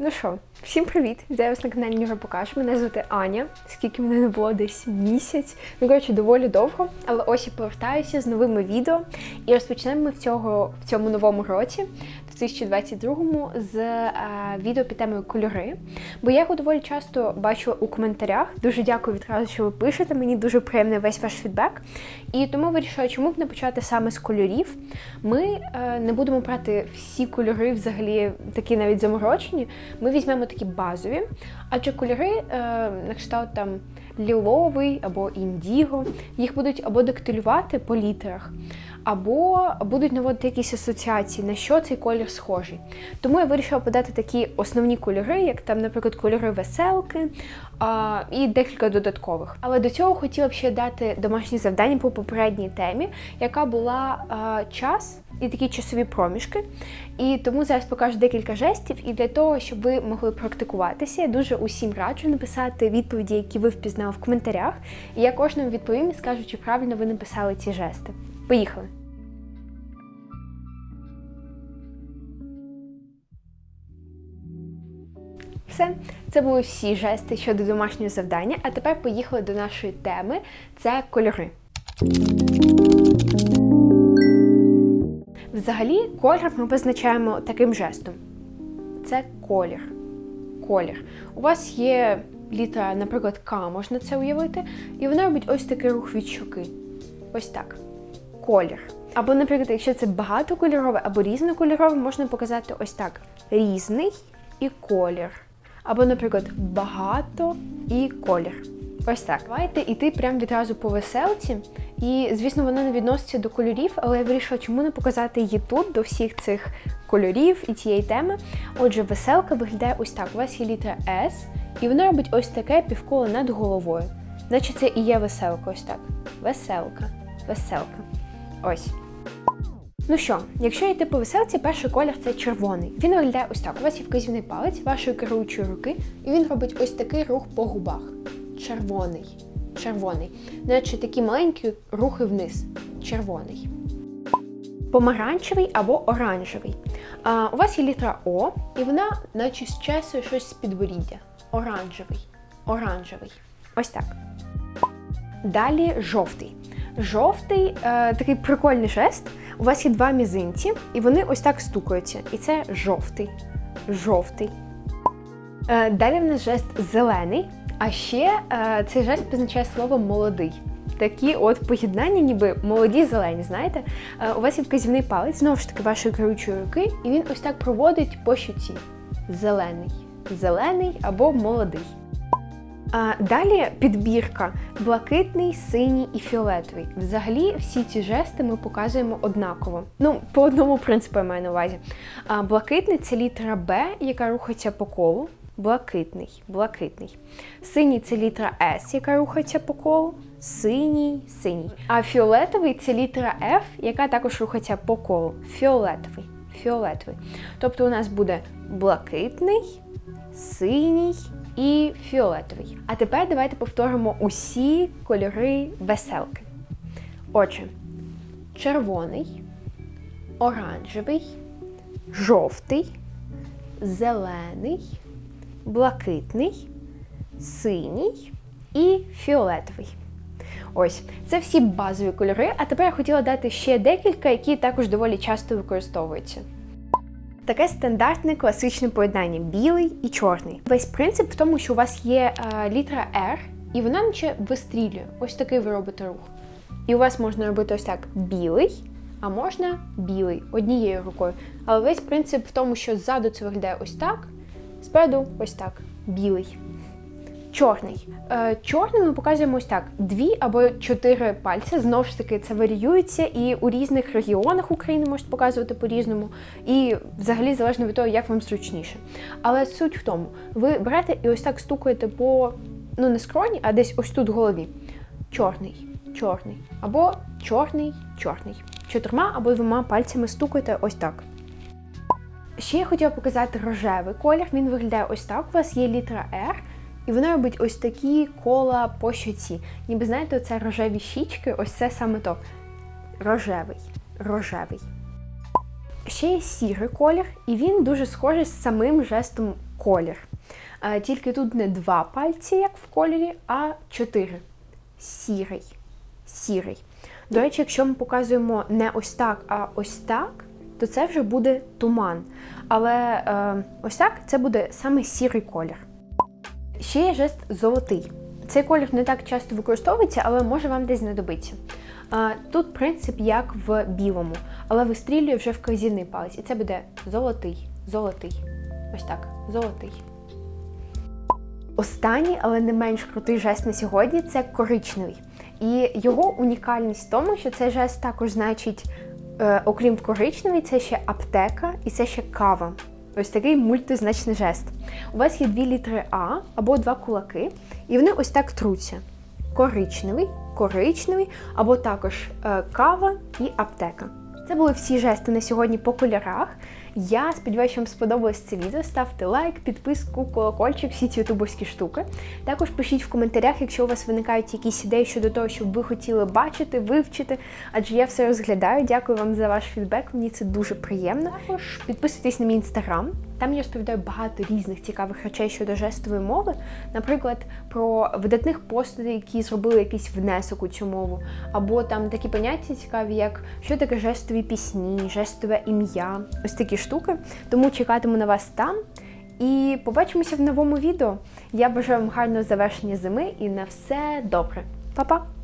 Ну що, всім привіт! Вітаю вас на каналі Ніга Покаж. Мене звати Аня. Скільки мене не було десь місяць. Ну, коротше, доволі довго. Але ось я повертаюся з новими відео. І розпочнемо ми в, цього, в цьому новому році, 2022-му, з е, відео під темою кольори. Бо я його доволі часто бачу у коментарях. Дуже дякую відразу, що ви пишете. Мені дуже приємний весь ваш фідбек. І тому вирішила, чому б не почати саме з кольорів. Ми е, не будемо брати всі кольори, взагалі такі навіть заморочені. Ми візьмемо такі базові, адже кольори е, на кшталт там ліловий або індіго, їх будуть або диктилювати по літерах, або будуть наводити якісь асоціації, на що цей колір схожий. Тому я вирішила подати такі основні кольори, як там, наприклад, кольори веселки а, і декілька додаткових. Але до цього хотіла б ще дати домашні завдання по попередній темі, яка була а, час і такі часові проміжки. І тому зараз покажу декілька жестів. І для того, щоб ви могли практикуватися, я дуже усім раджу написати відповіді, які ви впізнали в коментарях. І я кожному відповім і скажу, чи правильно ви написали ці жести. Поїхали! Все, це були всі жести щодо домашнього завдання. А тепер поїхали до нашої теми: це кольори. Взагалі, колір ми визначаємо таким жестом. Це колір. Колір. У вас є літера, наприклад, К, можна це уявити, і вона робить ось такий рух від щоки. Ось так. Колір. Або, наприклад, якщо це багатокольорове або різнокольорове, можна показати ось так: різний і колір. Або, наприклад, багато і колір. Ось так. Давайте йти прямо відразу по веселці. І, звісно, вона не відноситься до кольорів, але я вирішила, чому не показати її тут, до всіх цих кольорів і цієї теми. Отже, веселка виглядає ось так. У вас є літера S, і вона робить ось таке півколо над головою. Значить, це і є веселка, ось так. Веселка, веселка. Ось. Ну що, якщо йти по веселці, перший колір це червоний. Він виглядає ось так. У вас є вказівний палець вашої керуючої руки, і він робить ось такий рух по губах. Червоний. Червоний. Наче такі маленькі рухи вниз. Червоний. Помаранчевий або оранжевий. А, У вас є літера О, і вона, наче щесує щось з підборіддя. Оранжевий. Оранжевий. Ось так. Далі жовтий. Жовтий е, такий прикольний жест. У вас є два мізинці, і вони ось так стукаються. І це жовтий. Жовтий. Е, далі в нас жест зелений. А ще е, цей жест позначає слово молодий. Такі от поєднання, ніби молоді зелені, знаєте? Е, у вас є вказівний палець, знову ж таки, вашої керуючої руки, і він ось так проводить по щуці. Зелений. Зелений або молодий. А, Далі підбірка блакитний, синій і фіолетовий. Взагалі, всі ці жести ми показуємо однаково. Ну, по одному принципу я маю на увазі. А, Блакитний це літера Б, яка рухається по колу. Блакитний, блакитний. Синій це літера С, яка рухається по колу. Синій, синій. А фіолетовий це літера F, яка також рухається по колу. Фіолетовий. Фіолетовий. Тобто у нас буде блакитний, синій і фіолетовий. А тепер давайте повторимо усі кольори веселки. Отже, червоний, оранжевий, жовтий, зелений, блакитний, синій і фіолетовий. Ось, це всі базові кольори. А тепер я хотіла дати ще декілька, які також доволі часто використовуються. Таке стандартне класичне поєднання білий і чорний. Весь принцип в тому, що у вас є е, літера R, і вона наче вистрілює. Ось такий ви робите рух. І у вас можна робити ось так білий, а можна білий однією рукою. Але весь принцип в тому, що ззаду це виглядає ось так, спереду ось так. Білий. Чорний. Е, Чорний ми показуємо ось так: дві або чотири пальці. Знову ж таки, це варіюється, і у різних регіонах України можуть показувати по-різному. І взагалі залежно від того, як вам зручніше. Але суть в тому, ви берете і ось так стукаєте по ну не скроні, а десь ось тут в голові. Чорний, чорний. Або чорний, чорний. Чотирма або двома пальцями стукаєте ось так. Ще я хотіла показати рожевий колір. Він виглядає ось так. У вас є літера R. І вона робить ось такі кола по щоці. Ніби знаєте, оце рожеві щічки, ось це саме то. Рожевий. Рожевий. Ще є сірий колір, і він дуже схожий з самим жестом колір. Е, Тільки тут не два пальці, як в кольорі, а чотири. Сірий. Сірий. До речі, якщо ми показуємо не ось так, а ось так, то це вже буде туман. Але е, ось так це буде саме сірий колір. Ще є жест золотий. Цей колір не так часто використовується, але може вам десь знадобиться. Тут принцип як в білому, але вистрілює вже в казівний палець. І це буде золотий, золотий. Ось так, золотий. Останній, але не менш крутий жест на сьогодні це коричневий. І його унікальність в тому, що цей жест також значить, е, окрім коричневий, це ще аптека і це ще кава. Ось такий мультизначний жест. У вас є дві літери А або два кулаки, і вони ось так труться. Коричневий, коричневий, або також е, кава і аптека. Це були всі жести на сьогодні по кольорах. Я сподіваюся, що вам сподобалось це відео. Ставте лайк, підписку, колокольчик, всі ці ютубовські штуки. Також пишіть в коментарях, якщо у вас виникають якісь ідеї щодо того, що ви хотіли бачити, вивчити, адже я все розглядаю. Дякую вам за ваш фідбек. Мені це дуже приємно. Також підписуйтесь на мій інстаграм. Там я розповідаю багато різних цікавих речей щодо жестової мови, наприклад, про видатних постатей, які зробили якийсь внесок у цю мову, або там такі поняття цікаві, як що таке жестові пісні, жестове ім'я, ось такі штуки. Тому чекатиму на вас там. І побачимося в новому відео. Я бажаю вам гарного завершення зими і на все добре. Па-па!